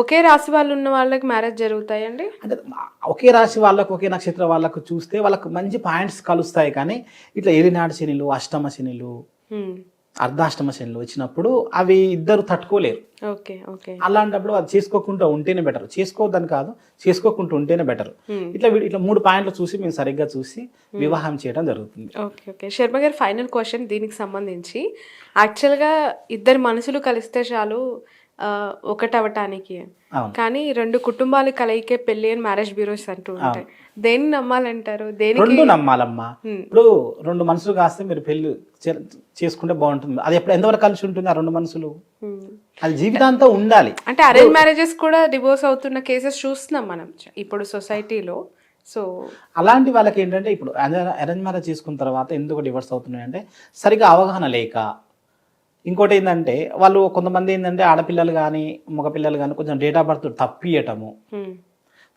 ఒకే రాశి వాళ్ళు ఉన్న వాళ్ళకి మ్యారేజ్ జరుగుతాయండి? అంటే ఒకే రాశి వాళ్ళకు ఒకే నక్షత్రం వాళ్ళకు చూస్తే వాళ్ళకు మంచి పాయింట్స్ కలుస్తాయి కానీ ఇట్లా ఏలినాడు శనిలు అష్టమ శనిలు. అర్ధాష్టమ శనిలు వచ్చినప్పుడు అవి ఇద్దరు తట్టుకోలేరు. Okay okay. అలాంటప్పుడు అది చేసుకోకుండా ఉంటేనే బెటర్. చేసుకోవద్దని కాదు చేసుకోకుండా ఉంటేనే బెటర్. ఇట్లా ఇట్లా మూడు పాయింట్లు చూసి మేము సరిగ్గా చూసి వివాహం చేయడం జరుగుతుంది. Okay okay. శర్మ గారి ఫైనల్ క్వశ్చన్ దీనికి సంబంధించి. యాక్చువల్గా ఇద్దరు మనసులు కలిస్తే చాలు ఒకటవటానికి కానీ రెండు కుటుంబాలు కలయికే పెళ్ళి అని మ్యారేజ్ బ్యూరోస్ అంటూ ఉంటాయి. దేన్ని నమ్మాలంటారు? దేనికి? రెండు నమ్మాలమ్మా. ఇప్పుడు రెండు మనసులు కాస్తే మీరు పెళ్ళి చేసుకుంటే బాగుంటుంది. అది ఎప్పుడు ఎంతవరకు కలిసి ఉంటుంది ఆ రెండు మనసులు. అది జీవితాంతం ఉండాలి. అంటే అరేంజ్ మ్యారేజెస్ కూడా డివోర్స్ అవుతున్న కేసెస్ చూస్తున్నాం మనం. ఇప్పుడు సొసైటీలో. సో అలాంటి వాళ్ళకి ఏంటంటే ఇప్పుడు అరేంజ్ మ్యారేజ్ చేసుకున్న తర్వాత ఎందుకు డివర్స్ అవుతున్నాయి అంటే సరిగా అవగాహన లేక ఇంకోటి ఏంటంటే వాళ్ళు కొంతమంది ఏంటంటే ఆడపిల్లలు కానీ మగపిల్లలు కానీ కొంచెం డేట్ ఆఫ్ బర్త్ తప్పియటము.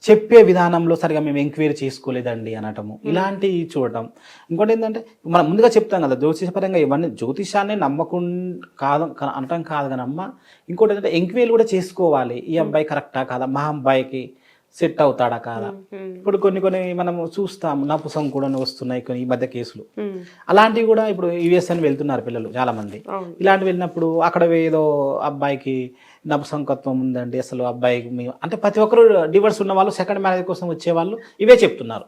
చెప్పే విధానంలో సరిగా మేము ఎంక్వైరీ చేసుకోలేదండి అనటము. ఇలాంటివి చూడటం. ఇంకోటి ఏంటంటే మనం ముందుగా చెప్తాం కదా జ్యోతిషపరంగా ఇవన్నీ జ్యోతిషాన్ని నమ్మకుండా కాదు అనటం కాదు కానీ అమ్మ ఇంకోటి ఏంటంటే ఎంక్వైరీ కూడా చేసుకోవాలి. ఈ అబ్బాయి కరెక్టా కాదా? మా అబ్బాయికి సెట్ అవుతాడా కాదా. ఇప్పుడు కొన్ని కొన్ని మనం చూస్తాం నపుసం కూడా వస్తున్నాయి కొన్ని ఈ మధ్య కేసులు. అలాంటివి కూడా ఇప్పుడు యుఎస్ అని వెళ్తున్నారు పిల్లలు చాలా మంది ఇలాంటి వెళ్ళినప్పుడు అక్కడ ఏదో అబ్బాయికి నపుసంకత్వం ఉందండి అసలు అబ్బాయికి అంటే ప్రతి ఒక్కరు డివర్స్ ఉన్న వాళ్ళు సెకండ్ మ్యారేజ్ కోసం వచ్చేవాళ్ళు ఇవే చెప్తున్నారు.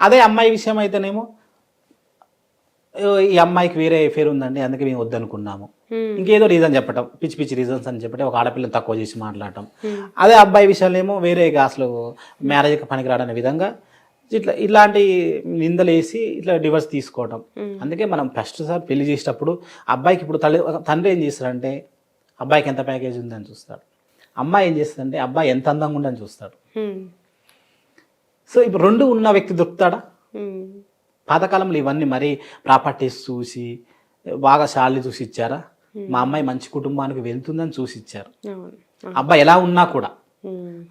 అదే అమ్మాయి విషయం అయితేనేమో "ఓ, ఈ అమ్మాయికి వేరే ఫేర్ ఉందండి అందుకే మేము వద్దనుకున్నాము. ఇంకేదో రీజన్ చెప్పటం పిచ్చి పిచ్చి రీజన్స్ అని చెప్పి ఒక ఆడపిల్లని తక్కువ చేసి మాట్లాడటం. అదే అబ్బాయి విషయంలో ఏమో వేరేగా అసలు మ్యారేజ్కి పనికిరాడనే విధంగా ఇట్లా ఇలాంటి నిందలు వేసి ఇట్లా డివర్స్ తీసుకోవటం. అందుకే మనం ఫస్ట్ సార్ పెళ్ళి చేసేటప్పుడు అబ్బాయికి ఇప్పుడు తల్లి తండ్రి ఏం చేస్తాడంటే అబ్బాయికి ఎంత ప్యాకేజ్ ఉందని చూస్తాడు అమ్మాయి ఏం చేస్తుందంటే అబ్బాయి ఎంత అందంగా ఉందని చూస్తాడు. సో ఇప్పుడు రెండు ఉన్న వ్యక్తి దొరుకుతాడా. పాతకాలంలో ఇవన్నీ మరీ ప్రాపర్టీస్ చూసి బాగా శాలరీ చూసి ఇచ్చారా? మా అమ్మాయి మంచి కుటుంబానికి వెళ్తుందని చూసి ఇచ్చారు. అబ్బాయి ఎలా ఉన్నా కూడా.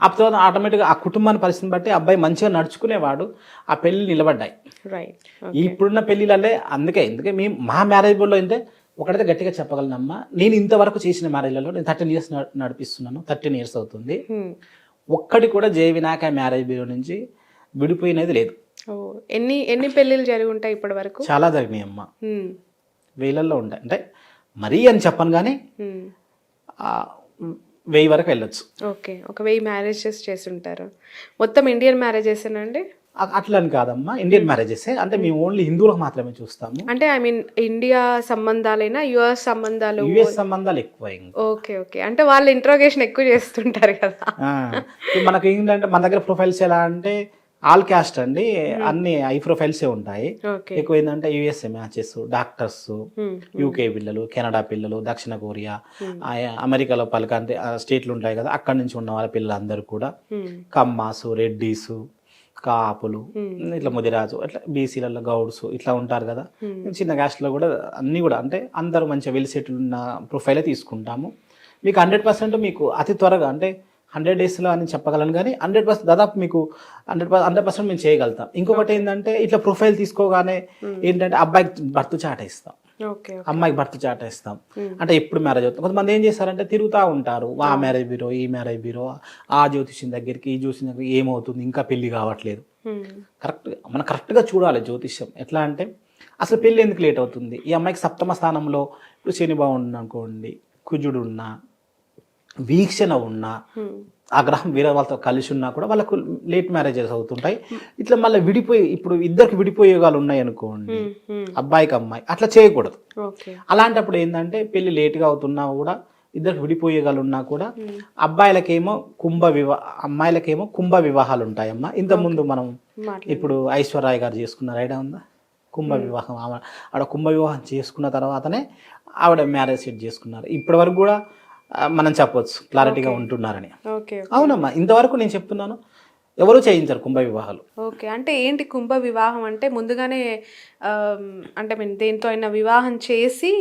అప్పుడు ఆటోమేటిక్గా ఆ కుటుంబాన్ని పరిస్థితిని బట్టి అబ్బాయి మంచిగా నడుచుకునేవాడు ఆ పెళ్ళి నిలబడ్డాయి. ఇప్పుడున్న పెళ్ళిళ్ళే అందుకే ఎందుకే మేము మా మ్యారేజ్లో అయితే ఒకటైతే గట్టిగా చెప్పగలనమ్మా. నేను ఇంతవరకు చేసిన మ్యారేజ్లలో నేను థర్టీన్ ఇయర్స్ నడిపిస్తున్నాను థర్టీన్ ఇయర్స్ అవుతుంది. హ్మ్. ఒక్కడి కూడా జయ వినాయక మ్యారేజ్ బ్యూరో నుంచి విడిపోయినది లేదు. ఓ ఎన్ని ఎన్ని పెళ్ళిళ్ళు జరిగి ఉంటాయి ఇప్పటి వరకు చాలా జరిగినాయి అమ్మ. హ్మ్. వేలల్లో ఉంటాయి. అంటే మరీ అని చెప్పను కానీ. ఆ, వెయ్యి వరకు వెళ్ళొచ్చు. ఓకే. ఒక వెయ్యి మ్యారేజెస్ చేసి ఉంటారు మొత్తం ఇండియన్ మ్యారేజెస్ అండి? అ- అట్లా అని కాదమ్మా. Indian marriages. అంటే మేము ఓన్లీ హిందువులకు మాత్రమే చూస్తాము. అంటే ఐ మీన్ ఇండియా సంబంధాలైనా యుఎస్ సంబంధాలు? యుఎస్ సంబంధాలు ఎక్కువ ఓకే ఓకే. అంటే వాళ్ళు ఇంట్రోగేషన్ ఎక్కువ చేస్తుంటారు కదా. మనకి ఏంటంటే మన దగ్గర ప్రొఫైల్స్ ఎలా అంటే ఆల్ క్యాస్ట్ అండి అన్ని ఐ ప్రొఫైల్సే ఉంటాయి. ఎక్కువ ఏంటంటే యుఎస్ఏ మ్యాచెస్ డాక్టర్స్. యూకే పిల్లలు కెనడా పిల్లలు దక్షిణ కొరియా ఆ, అమెరికాలో పలకంటే స్టేట్లు ఉంటాయి కదా అక్కడి నుంచి ఉన్న వాళ్ళ పిల్లలు అందరూ కూడా హ్మ్. కమ్మాసు రెడ్డీసు కాపులు ఇట్లా ముదిరాజు ఇట్లా బీసీలలో గౌడ్స్ ఇట్లా ఉంటారు కదా. చిన్న క్యాస్ట్లో కూడా అన్నీ కూడా అంటే అందరూ మంచిగా వెల్ సెటిల్ ఉన్న ప్రొఫైలే తీసుకుంటాము. మీకు హండ్రెడ్ పర్సెంట్ మీకు అతి త్వరగా అంటే హండ్రెడ్ డేస్లో అని చెప్పగలను కానీ హండ్రెడ్ పర్సెంట్ దాదాపు మీకు హండ్రెడ్ హండ్రెడ్ పర్సెంట్ మేము చేయగలుగుతాం. ఇంకొకటి ఏంటంటే ఇట్లా ప్రొఫైల్ తీసుకోగానే ఏంటంటే అబ్బాయికి బర్త్ చాట్ ఇస్తాం ఓకే అమ్మాయికి భర్త చాట ఇస్తాం అంటే ఎప్పుడు మ్యారేజ్ అవుతుంది కొంతమంది ఏం చేస్తారంటే తిరుగుతూ ఉంటారు. ఆ మ్యారేజ్ బ్యూరో ఈ మ్యారేజ్ బ్యూరో ఆ జ్యోతిష్యం దగ్గరికి ఈ జ్యోతిష్యం దగ్గరికి ఏమవుతుంది? ఇంకా పెళ్ళి కావట్లేదు. కరెక్ట్ మనం కరెక్ట్గా చూడాలి జ్యోతిష్యం. ఎట్లా అంటే అసలు పెళ్ళి ఎందుకు లేట్ అవుతుంది? ఈ అమ్మాయికి సప్తమ స్థానంలో ఇప్పుడు శని బాగుండు అనుకోండి కుజుడు ఉన్నా వీక్షణ ఉన్నా. ఆ గ్రహం వేరే వాళ్ళతో కలిసి ఉన్నా కూడా వాళ్ళకు లేట్ మ్యారేజెస్ అవుతుంటాయి. ఇట్లా మళ్ళీ విడిపోయి ఇప్పుడు ఇద్దరికి విడిపోయేగాలు ఉన్నాయి అనుకోండి. అబ్బాయికి అమ్మాయి అట్లా చేయకూడదు. అలాంటప్పుడు ఏంటంటే పెళ్ళి లేట్గా అవుతున్నా కూడా ఇద్దరు విడిపోయేగాలు ఉన్నా కూడా అబ్బాయిలకేమో కుంభ వివాహ అమ్మాయిలకేమో కుంభ వివాహాలు ఉంటాయమ్మా. ఇంతకుముందు మనం ఇప్పుడు ఐశ్వర్య గారు చేసుకున్నారు ఐడియా ఉందా? కుంభ వివాహం ఆవిడ కుంభ వివాహం చేసుకున్న తర్వాతనే ఆవిడ మ్యారేజ్ సెట్ చేసుకున్నారు. ఇప్పటి వరకు కూడా మనం చెప్పొచ్చు క్లారిటీగా ఉంటున్నారని. ఓకే అవునమ్మా ఇంతవరకు నేను చెప్తున్నాను ఎవరు చేయించారు కుంభ వివాహాలు. ఓకే అంటే ఏంటి కుంభ వివాహం అంటే ముందుగానే అంటే మీన్ దేంతో అయినా వివాహం చేసి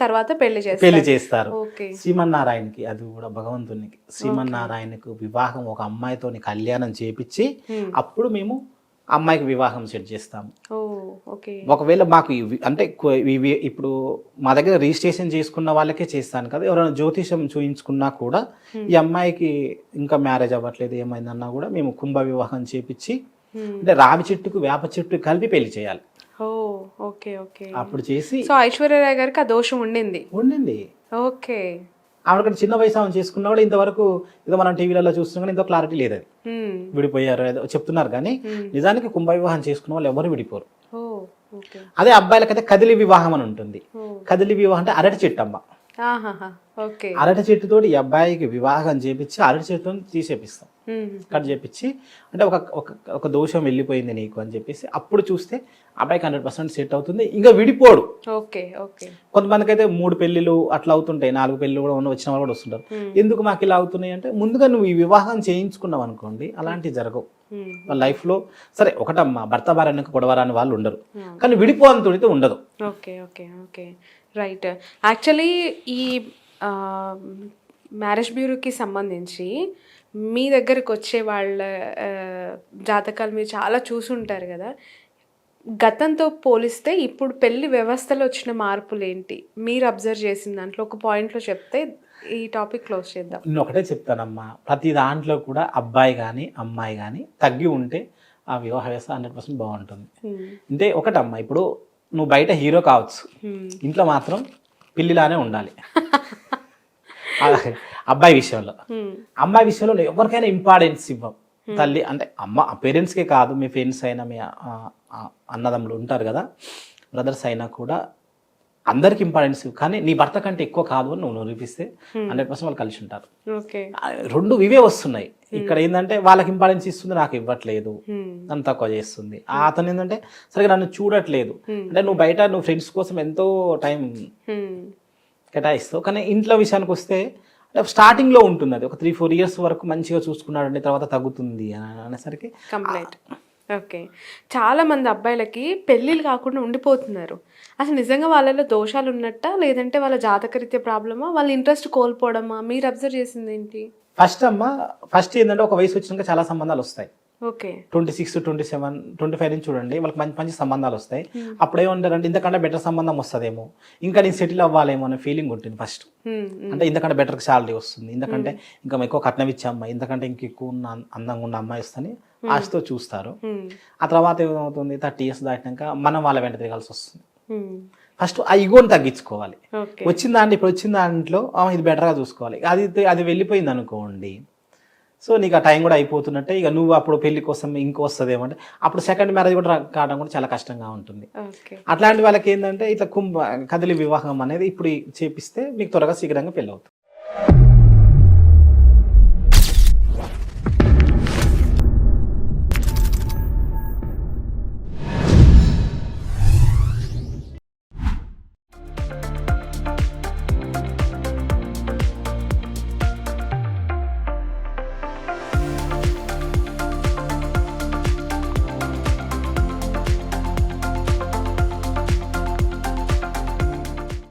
తర్వాత పెళ్ళి చేస్తారు. పెళ్ళి చేస్తారు. శ్రీమన్నారాయణకి అది కూడా భగవంతునికి శ్రీమన్నారాయణకు వివాహం ఒక అమ్మాయితోని కళ్యాణం చేపించి. అప్పుడు మేము అమ్మాయికి వివాహం సెట్ చేస్తాము ఓకే. ఒకవేళ మాకు అంటే ఇవి ఇప్పుడు మా దగ్గర రిజిస్ట్రేషన్ చేసుకున్న వాళ్ళకే చేస్తాను కదా. ఎవరైనా జ్యోతిషం చూయించుకున్నా కూడా ఈ అమ్మాయికి ఇంకా మ్యారేజ్ అవ్వట్లేదు ఏమైందన్నా కూడా మేము కుంభ వివాహం చేపించి Hmm. అంటే రావి చెట్టుకు వేప చెట్టు కలిపి పెళ్ళి చేయాలి. ఓ ఓకే ఓకే. అప్పుడు చేసి సో ఐశ్వర్యరాయ్ గారికి ఆ దోషం ఉండింది. ఉండింది. ఓకే. ఆవిడకంటే చిన్న వయసు ఆమె చేసుకున్నా కూడా ఇంతవరకు ఏదో మనం టీవీలలో చూస్తున్నాం కానీ ఇంత క్లారిటీ లేదు అది. విడిపోయారు ఏదో చెప్తున్నారు కానీ నిజానికి కుంభ వివాహం చేసుకున్న వాళ్ళు ఎవరు విడిపోరు. అదే అబ్బాయిలకైతే కదిలి వివాహం అని ఉంటుంది. కదిలి వివాహం అంటే అరటి చెట్టు అమ్మ. అరటి చెట్టుతోటి ఈ అబ్బాయికి వివాహం చేపించి అరటి చెట్టుని తీసేపిస్తాం. కట్ చేపించి అంటే ఒక ఒక దోషం వెళ్ళిపోయింది నీకు అని చెప్పేసి అప్పుడు చూస్తే అబ్బాయికి హండ్రెడ్ పర్సెంట్ సెట్ అవుతుంది. ఇంకా విడిపోడు. Okay okay. కొంతమందికి అయితే మూడు పెళ్ళిళ్ళు అట్లా అవుతుంటాయి. నాలుగు పెళ్ళిళ్ళు కూడా ఉన్న వచ్చిన వాళ్ళు కూడా వస్తుంటారు. ఎందుకు మాకు ఇలా అవుతున్నాయి అంటే ముందుగా నువ్వు ఈ వివాహం చేయించుకున్నావు అనుకోండి అలాంటివి జరగవు. వాళ్ళ లైఫ్లో సరే ఒకటమ్మా భర్త భార్యకు కొడవరాని వాళ్ళు ఉండరు. కానీ విడిపోనంతుడితే ఉండదు. Okay okay okay. Right actually ఈ మ్యారేజ్ బ్యూరోకి సంబంధించి మీ దగ్గరకు వచ్చే వాళ్ళ జాతకాలు మీరు చాలా చూసుంటారు కదా. గతంతో పోలిస్తే ఇప్పుడు పెళ్ళి వ్యవస్థలో వచ్చిన మార్పులు ఏంటి మీరు అబ్జర్వ్ చేసిన దాంట్లో ఒక పాయింట్లో చెప్తే ఈ టాపిక్ క్లోజ్ చేద్దాం. నేను ఒకటే చెప్తానమ్మా. ప్రతి దాంట్లో కూడా అబ్బాయి కానీ అమ్మాయి కానీ తగ్గి ఉంటే ఆ వివాహ వ్యవస్థ హండ్రెడ్ పర్సెంట్ బాగుంటుంది. హ్మ్. అంటే ఒకటమ్మా ఇప్పుడు నువ్వు బయట హీరో కావచ్చు. ఇంట్లో మాత్రం పిల్లిలానే ఉండాలి. అలాగే అబ్బాయి విషయంలో. అమ్మాయి విషయంలో ఎవరికైనా ఇంపార్టెన్స్ ఇవ్వం. తల్లి అంటే అమ్మ పేరెంట్స్కే కాదు మీ ఫ్రెండ్స్ అయినా మీ అన్నదమ్ములు ఉంటారు కదా. బ్రదర్స్ అయినా కూడా అందరికి ఇంపార్టెన్స్ ఇవ్వు. కానీ నీ భర్త కంటే ఎక్కువ కాదు అని నువ్వు నిరూపిస్తే హండ్రెడ్ పర్సెంట్ వాళ్ళు కలిసి ఉంటారు. రెండు ఇవే వస్తున్నాయి. ఇక్కడ ఏంటంటే వాళ్ళకి ఇంపార్టెన్స్ ఇస్తుంది నాకు ఇవ్వట్లేదు. హ్మ్. నన్ను తక్కువ చేస్తుంది. ఆ అతను ఏంటంటే సరిగా నన్ను చూడట్లేదు. అంటే నువ్వు బయట నువ్వు ఫ్రెండ్స్ కోసం ఎంతో టైం. కేటాయిస్తావు. కానీ ఇంట్లో విషయానికి వస్తే అంటే స్టార్టింగ్లో ఉంటుంది అది. ఒక త్రీ ఫోర్ ఇయర్స్ వరకు మంచిగా చూసుకున్నాడండి తర్వాత తగ్గుతుంది అని అనేసరికి కంప్లైంట్ ఓకే చాలా మంది అబ్బాయిలకి పెళ్ళిళ్ళు కాకుండా ఉండిపోతున్నారు. అసలు నిజంగా వాళ్ళలో దోషాలు ఉన్నట్టా? లేదంటే వాళ్ళ జాతకరీత్యా ప్రాబ్లమా? వాళ్ళ ఇంట్రెస్ట్ కోల్పోవడమా? మీరు అబ్జర్వ్ చేసింది ఏంటి? ఫస్ట్ అమ్మ ఫస్ట్ ఏంటంటే ఒక వయసు వచ్చినాక చాలా సంబంధాలు వస్తాయి. Okay. Twenty six twenty seven twenty five నుంచి చూడండి వాళ్ళకి మంచి మంచి సంబంధాలు వస్తాయి. అప్పుడు ఏమంటారంటే ఇంతకంటే బెటర్ సంబంధం వస్తుందేమో. ఇంకా నేను సెటిల్ అవ్వాలేమో అనే ఫీలింగ్ ఉంటుంది ఫస్ట్ హ్మ్. అంటే ఇంతకంటే బెటర్ శాలరీ వస్తుంది. ఇంతకంటే ఇంకా ఎక్కువ కట్నం ఇచ్చే అమ్మాయి ఇంతకంటే ఇంక ఎక్కువ ఉన్న అందంగా ఉన్న అమ్మాయి వస్తుంది ఆశతో చూస్తారు. ఆ తర్వాత ఏమవుతుంది? థర్టీ ఇయర్స్ దాటినాక మనం వాళ్ళ వెంట తిరగాల్సి వస్తుంది. ఫస్ట్ ఆ ఈగోని తగ్గించుకోవాలి. వచ్చిన దాంట్లో ఇప్పుడు వచ్చిన దాంట్లో ఇది బెటర్గా చూసుకోవాలి. అది అది వెళ్ళిపోయింది అనుకోండి. సో నీకు ఆ టైం కూడా అయిపోతున్నట్టే ఇక నువ్వు అప్పుడు పెళ్ళి కోసం ఇంకో వస్తుందేమో అంటే అప్పుడు సెకండ్ మ్యారేజ్ కూడా కావడం కూడా చాలా కష్టంగా ఉంటుంది. అట్లాంటి వాళ్ళకి ఏంటంటే ఇట్లా కుంభ కదిలి వివాహం అనేది ఇప్పుడు చేపిస్తే మీకు త్వరగా శీఘ్రంగా పెళ్ళి అవుతుంది.